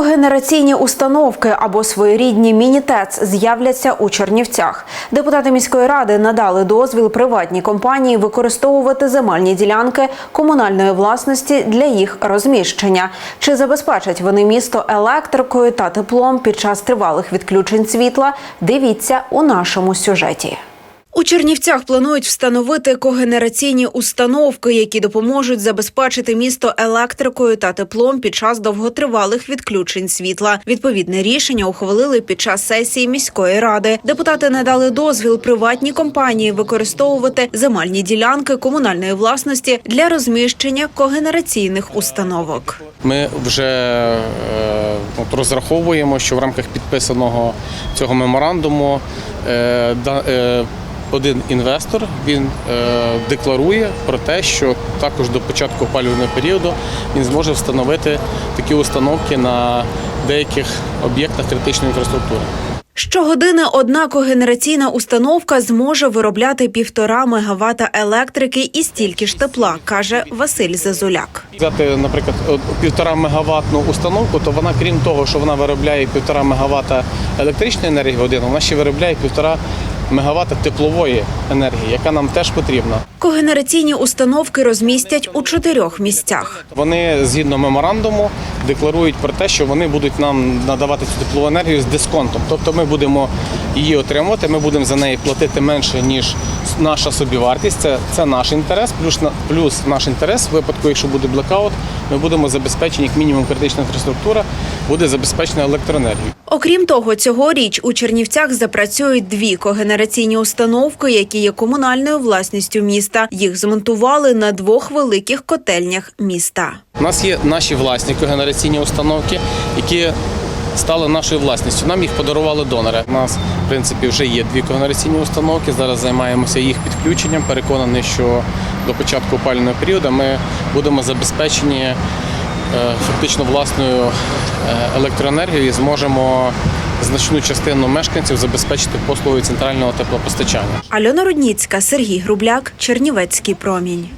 Когенераційні установки або своєрідні міні-ТЕЦ з'являться у Чернівцях. Депутати міської ради надали дозвіл приватній компанії використовувати земельні ділянки комунальної власності для їх розміщення. Чи забезпечать вони місто електрикою та теплом під час тривалих відключень світла? Дивіться у нашому сюжеті. У Чернівцях планують встановити когенераційні установки, які допоможуть забезпечити місто електрикою та теплом під час довготривалих відключень світла. Відповідне рішення ухвалили під час сесії міської ради. Депутати не дали дозвіл приватній компанії використовувати земельні ділянки комунальної власності для розміщення когенераційних установок. Ми вже е, от розраховуємо, що в рамках підписаного цього меморандуму е, е, один інвестор він е, декларує про те, що також до початку опалювального періоду він зможе встановити такі установки на деяких об'єктах критичної інфраструктури. Щогодини одна когенераційна установка зможе виробляти півтора мегавата електрики і стільки ж тепла, каже Василь Зазуляк. Взяти, наприклад, півтора мегаваттну установку, то вона, крім того, що вона виробляє півтора мегаватта електричної енергії в годину, вона ще виробляє півтора мегаватта теплової енергії, яка нам теж потрібна. Когенераційні установки розмістять у чотирьох місцях. Вони згідно меморандуму декларують про те, що вони будуть нам надавати цю теплову енергію з дисконтом. Тобто ми будемо її отримувати, ми будемо за неї платити менше ніж наша собівартість. Це, це наш інтерес. Плюс плюс наш інтерес в випадку, якщо буде блекаут, ми будемо забезпечені як мінімум критична інфраструктура, буде забезпечена електроенергією. Окрім того, цьогоріч у Чернівцях запрацюють дві когенераційні установки, які є комунальною власністю міста. Їх змонтували на двох великих котельнях міста. У нас є наші власні когенераційні установки, які стали нашою власністю. Нам їх подарували донори. У нас, в принципі, вже є дві когенераційні установки. Зараз займаємося їх підключенням. Переконаний, що до початку опалювального періоду ми будемо забезпечені фактично власною е, електроенергією зможемо значну частину мешканців забезпечити послугою центрального теплопостачання. Альона Рудніцька, Сергій Грубляк, Чернівецький промінь.